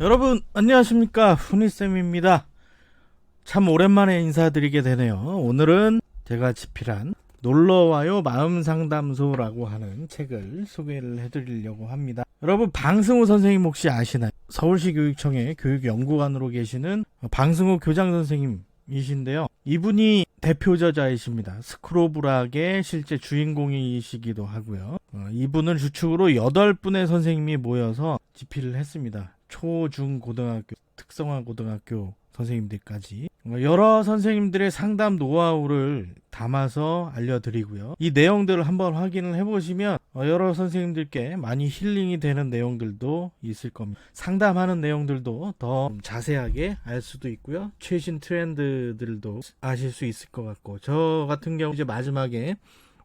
여러분 안녕하십니까? 훈이쌤입니다. 참 오랜만에 인사드리게 되네요. 오늘은 제가 집필한 놀러와요 마음상담소라고 하는 책을 소개를 해드리려고 합니다. 여러분 방승우 선생님 혹시 아시나요? 서울시 교육청의 교육연구관으로 계시는 방승우 교장 선생님이신데요. 이분이 대표 저자이십니다. 스크로브락의 실제 주인공이시기도 하고요. 어, 이분을 주축으로 8분의 선생님이 모여서 집필을 했습니다. 초, 중, 고등학교, 특성화 고등학교 선생님들까지 어, 여러 선생님들의 상담 노하우를 담아서 알려드리고요. 이 내용들을 한번 확인을 해보시면 어, 여러 선생님들께 많이 힐링이 되는 내용들도 있을 겁니다. 상담하는 내용들도 더 자세하게 알 수도 있고요. 최신 트렌드들도 아실 수 있을 것 같고 저 같은 경우 이제 마지막에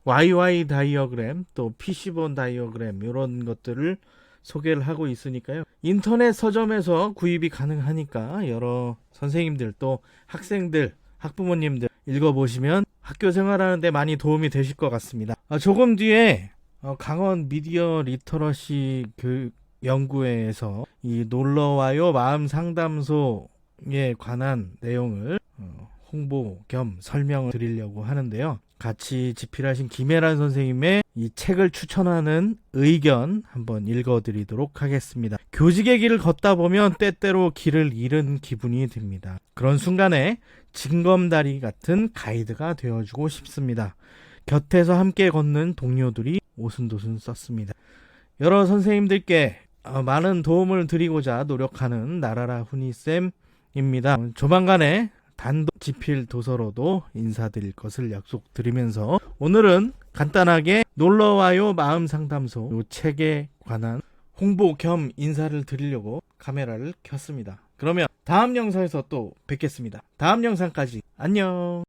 YY 다이어그램 또 PC본 다이어그램 이런 것들을 소개를 하고 있으니까요. 인터넷 서점에서 구입이 가능하니까 여러 선생님들 또 학생들, 학부모님들 읽어보시면 학교 생활하는데 많이 도움이 되실 것 같습니다. 아, 조금 뒤에 어, 강원 미디어 리터러시 교육 연구회에서 이 놀러와요 마음 상담소에 관한 내용을 어, 홍보 겸 설명을 드리려고 하는데요. 같이 집필하신 김혜란 선생님의 이 책을 추천하는 의견 한번 읽어드리도록 하겠습니다. 교직의 길을 걷다 보면 때때로 길을 잃은 기분이 듭니다. 그런 순간에 징검다리 같은 가이드가 되어주고 싶습니다. 곁에서 함께 걷는 동료들이 오순도순 썼습니다. 여러 선생님들께 어, 많은 도움을 드리고자 노력하는 나라라 훈이쌤입니다. 조만간에 단독 집필 도서로도 인사드릴 것을 약속드리면서 오늘은 간단하게 놀러와요 마음 상담소 이 책에 관한 홍보 겸 인사를 드리려고 카메라를 켰습니다. 그러면 다음 영상에서 또 뵙겠습니다. 다음 영상까지 안녕.